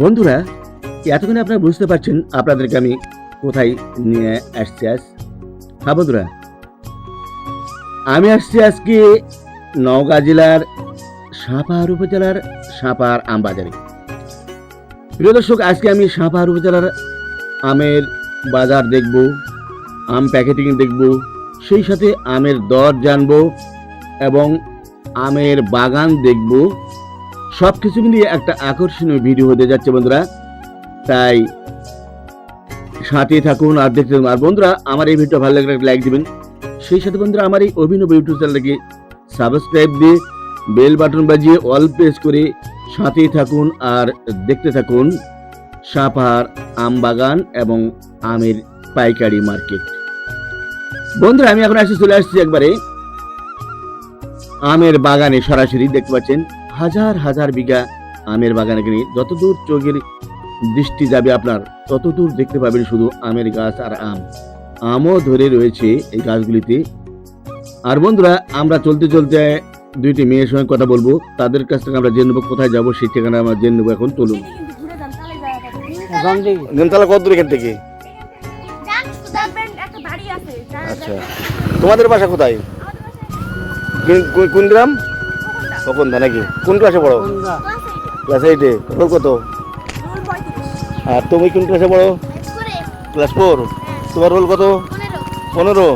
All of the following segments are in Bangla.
বন্ধুরা, এতক্ষণে আপনারা বুঝতে পারছেন আপনাদেরকে আমি কোথায় নিয়ে আসছি আজ। হ্যাঁ বন্ধুরা, আমি আসছি আজকে নওগাঁ জেলার সাপাহার উপজেলার সাপাহার আমবাজারে। প্রিয় দর্শক, আজকে আমি সাপাহার উপজেলার আমের বাজার দেখব, আম প্যাকেটিং দেখব, সেই সাথে আমের দর জানব এবং আমের বাগান দেখব। সব কিছু মিলিয়ে একটা আকর্ষণীয় ভিডিও হতে যাচ্ছে বন্ধুরা। তাই সাথে থাকুন আর দেখতে আর বন্ধুরা, আমার এই ভিডিও ভালো লাগলে একটা লাইক দিবেন। সেই সাথে বন্ধুরা, আমার এই অভিনব ইউটিউব চ্যানেলটাকে সাবস্ক্রাইব দিয়ে বেল বাটন বাজিয়ে অল প্রেস করে সাথেই থাকুন আর দেখতে থাকুন সাপাহার আম বাগান এবং আমের পাইকারি মার্কেট। বন্ধুরা, আমি এখন আসি, চলে আসছি একবারে আমের বাগানে সরাসরি, দেখতে পাচ্ছেন। হাজার হাজার বিঘা আমের বাগানে কিনে যতদূর চোখের দৃষ্টি যাবে আপনার ততদূর দেখতে পাবেন শুধু আমের গাছ আর আম। আমও ধরে রয়েছে এই গাছগুলিতে। আর বন্ধুরা আমরা চলতে চলতে দুইটি মেয়ের সঙ্গে কথা বলব। তাদের কাছ থেকে আমরা জেনে নেব কোথায় যাব সেই ঠিকানা আমরা জেনে নেব এখন। চলুন। নিমতলা কত দূর এখান থেকে? আচ্ছা। তোমাদের বাসা কোথায়? কোন- গ্রাম? কখন দা নাকি? কোন ক্লাসে পড়ো? ক্লাস এইটে রোল কত? আর তুমি কোন ক্লাসে পড়ো? ক্লাস ফোর তোমার রোল কত? পনেরো।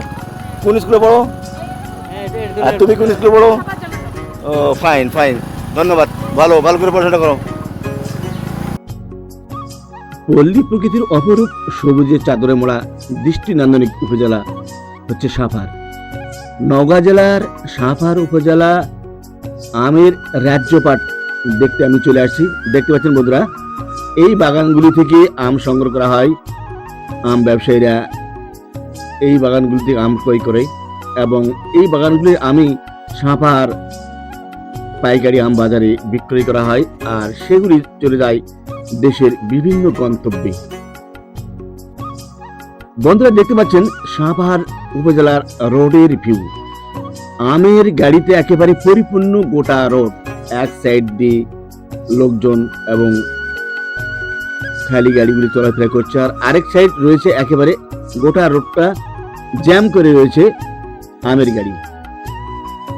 কোন স্কুলে পড়ো? আর তুমি কোন স্কুলে পড়ো? ও ফাইন ফাইন ধন্যবাদ। ভালো ভালো করে পড়াশোনা করো। পল্লী প্রকৃতির অপরূপ সবুজের চাদরে মোড়া দৃষ্টি নান্দনিক উপজেলা হচ্ছে সাভার। নওগাঁ জেলার সাভার উপজেলা আমের রাজ্যপাট দেখতে আমি চলে আসছি। দেখতে পাচ্ছেন বন্ধুরা, এই বাগানগুলি থেকে আম সংগ্রহ করা হয়। আম ব্যবসায়ীরা এই বাগানগুলি থেকে আম ক্রয় করে এবং এই বাগানগুলি আমি সাপার পাইকারি আম বাজারে বিক্রয় করা হয় আর সেগুলি চলে যায় দেশের বিভিন্ন গন্তব্যে। বন্ধুরা, দেখতে পাচ্ছেন সাপাহার উপজেলার রোডের ভিউ। আমের গাড়িতে একেবারে পরিপূর্ণ গোটা রোড, এক সাইড দিয়ে লোকজন এবং খালি গাড়িগুলি চলাফেরা করছে। আর আরেক সাইড রয়েছে একেবারে গোটা রোডটা জ্যাম করে রয়েছে আমের গাড়ি।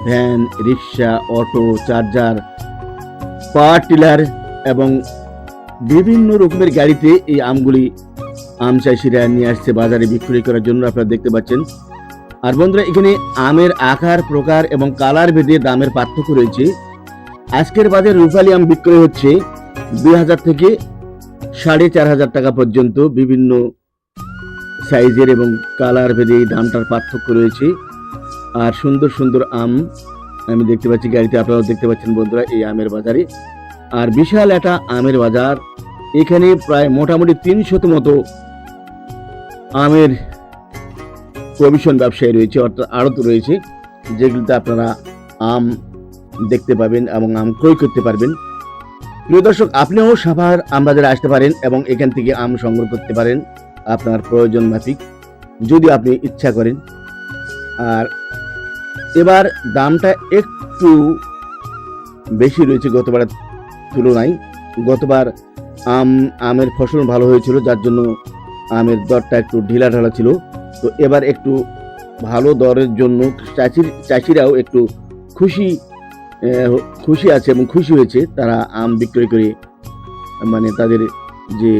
Van rickshaw, auto charger power tiller এবং বিভিন্ন রকমের গাড়িতে এই আমগুলি আম চাষিরা নিয়ে আসছে বাজারে বিক্রি করার জন্য। আপনারা দেখতে পাচ্ছেন আর বন্ধুরা, এখানে আমের আকার, প্রকার এবং কালার ভেদে দামের পার্থক্য রয়েছে। আজকের বাজারে রূপালী আম বিক্রয় হচ্ছে দুই হাজার থেকে সাড়ে চার হাজার টাকা পর্যন্ত বিভিন্ন সাইজের এবং কালার ভেদে এই দামটার পার্থক্য রয়েছে। আর সুন্দর সুন্দর আম আমি দেখতে পাচ্ছি গাড়িতে, আপনারাও দেখতে পাচ্ছেন বন্ধুরা এই আমের বাজারে। আর বিশাল একটা আমের বাজার, এখানে প্রায় মোটামুটি তিনশত মতো আমের প্রভিশন ব্যবসায়ী রয়েছে, অর্থাৎ আড়ত রয়েছে, যেগুলিতে আপনারা আম দেখতে পাবেন এবং আম ক্রয় করতে পারবেন। প্রিয় দর্শক, আপনিও সাভার আম বাজারে আসতে পারেন এবং এখান থেকে আম সংগ্রহ করতে পারেন আপনার প্রয়োজন মাফিক, যদি আপনি ইচ্ছা করেন। আর এবার দামটা একটু বেশি রয়েছে গতবারের তুলনায়। গতবার আম, আমের ফসল ভালো হয়েছিল, যার জন্য আমের দরটা একটু ঢিলা ঢালা ছিল। তো এবার একটু ভালো দরের জন্য চাষির চাষিরাও একটু খুশি খুশি আছে এবং খুশি হয়েছে। তারা আম বিক্রয় করে মানে তাদের যে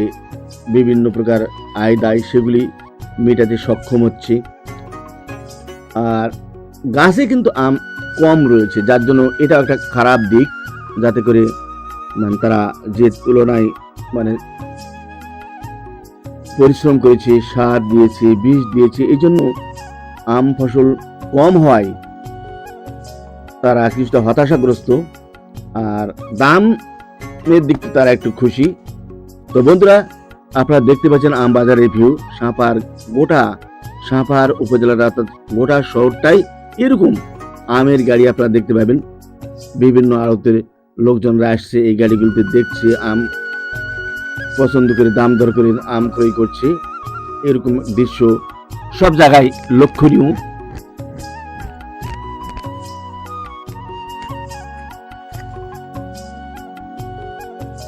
বিভিন্ন প্রকার আয় দায় সেগুলি মেটাতে সক্ষম হচ্ছে। আর গাছে কিন্তু আম কম রয়েছে, যার জন্য এটা একটা খারাপ দিক। যাতে করে মানে তারা যে তুলনায় মানে পরিশ্রম করেছে, সার দিয়েছে, বিষ দিয়েছে, এই জন্য আম ফসল কম হয়। তারা কিছুটা হতাশাগ্রস্ত আর দামের দিক তারা একটু খুশি। তো বন্ধুরা, আপনারা দেখতে পাচ্ছেন আম বাজারের ভিউ সাঁপার গোটা, সাঁপার উপজেলার অর্থাৎ গোটা শহরটাই এরকম আমের গাড়ি আপনারা দেখতে পাবেন। বিভিন্ন আড়তের লোকজনরা আসছে, এই গাড়িগুলিতে দেখছে আম পছন্দ করে, দাম দর করে, আম ক্রয় করছে। এরকম দৃশ্য সব জায়গায় লক্ষণীয়।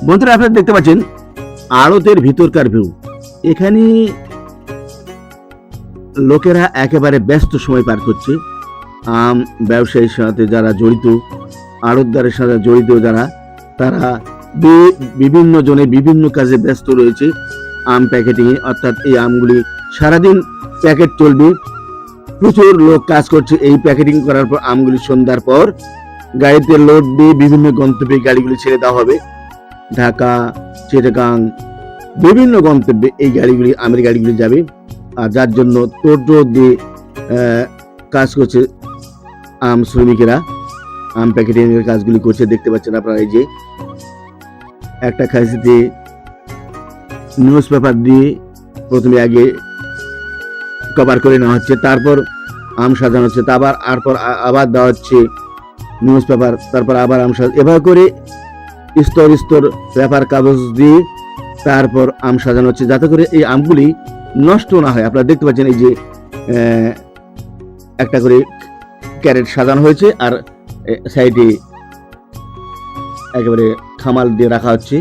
বন্ধুরা, আপনারা দেখতে পাচ্ছেন আড়তের ভিতরকার ভিউ এখানে লোকেরা একেবারে ব্যস্ত সময় পার করছে। আম ব্যবসায়ীর সাথে যারা জড়িত, আড়তদারের সাথে জড়িত যারা, তারা বিভিন্ন জনে বিভিন্ন কাজে ব্যস্ত রয়েছে। আম প্যাকেটিং এ, অর্থাৎ এই আমগুলি সারাদিন প্যাকেট চলবে। প্রচুর লোক কাজ করছে এই প্যাকেটিং করার পর, আমগুলি সন্ধ্যার পর। গাড়িতে লোড দিয়ে বিভিন্ন গন্তব্যে গাড়িগুলি ছেড়ে দেওয়া হবে। ঢাকা, চিটাগাং, বিভিন্ন গন্তব্যে এই গাড়িগুলি, আমের গাড়িগুলি যাবে। আর যার জন্য টোটো দিয়ে কাজ করছে আম শ্রমিকেরা। আম প্যাকেটিং এর কাজগুলি করছে, দেখতে পাচ্ছেন আপনারা এই যে একটা খাইছিতে নিউজ পেপার দিয়ে প্রথমে আগে কভার করে নেওয়া হচ্ছে, তারপর আম সাজানো হচ্ছে, তারপর আরপর আবার দেওয়া হচ্ছে নিউজ পেপার তারপর আবার আম সাজ, এভাবে করে স্তর স্তর পেপার, কাগজ দিয়ে তারপর আম সাজানো হচ্ছে, যাতে করে এই আমগুলি নষ্ট না হয়। আপনারা দেখতে পাচ্ছেন এই যে একটা করে ক্যারেট সাজানো হয়েছে আর সাইডে একেবারে খামাল দিয়ে রাখা হচ্ছে,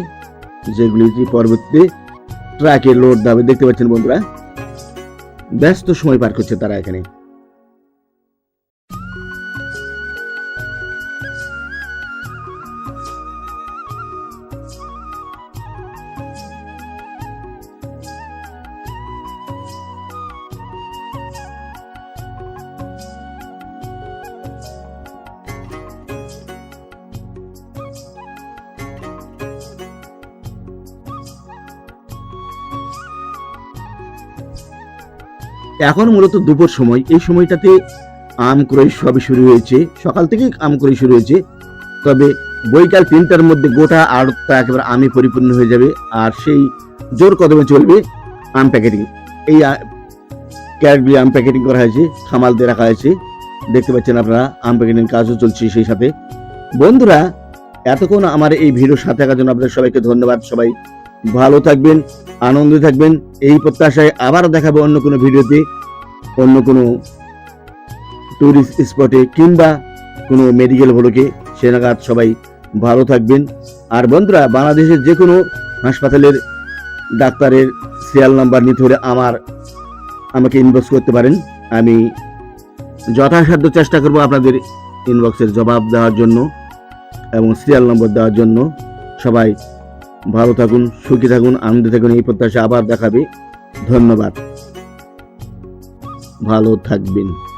যেগুলি পরবর্তী ট্রাকে লোড দেবে দেখতে পাচ্ছেন বন্ধুরা। ব্যস্ত সময় পার করছে তারা এখানে। এখন মূলত দুপুর সময়। এই সময়টাতে আম ক্রয় সবই শুরু হয়েছে। সকাল থেকেই আম ক্রয় শুরু হয়েছে। তবে বৈকাল তিনটার মধ্যে গোটা আড়তটা একেবারে আমে পরিপূর্ণ হয়ে যাবে আর সেই জোর কদমে চলবে আম প্যাকেটিং। এই ক্যারেটগুলি আম প্যাকেটিং করা হয়েছে খামাল দিয়ে রাখা হয়েছে। দেখতে পাচ্ছেন আপনারা, আম প্যাকেটিং কাজও চলছে সেই সাথে। বন্ধুরা, এতক্ষণ আমার এই ভিডিওর সাথে থাকার জন্য আপনাদের সবাইকে ধন্যবাদ। সবাই ভালো থাকবেন আনন্দে থাকবেন। এই প্রত্যাশায় আবার দেখাবো অন্য কোনো ভিডিওতে, অন্য কোনো টুরিস্ট স্পটে কিংবা কোনো মেডিকেল ভ্লগে সে নাগাদ সবাই ভালো থাকবেন। আর বন্ধুরা, বাংলাদেশের যে কোনো হাসপাতালের ডাক্তারের সিরিয়াল নাম্বার নিতে হলে আমার, আমাকে ইনবক্স করতে পারেন। আমি যথাসাধ্য চেষ্টা করব আপনাদের ইনবক্সের জবাব দেওয়ার জন্য এবং সিরিয়াল নম্বর দেওয়ার জন্য। সবাই ভালো থাকুন সুখী থাকুন আনন্দে থাকুন এই প্রত্যাশা আবার দেখাবে। ধন্যবাদ। ভালো থাকবেন।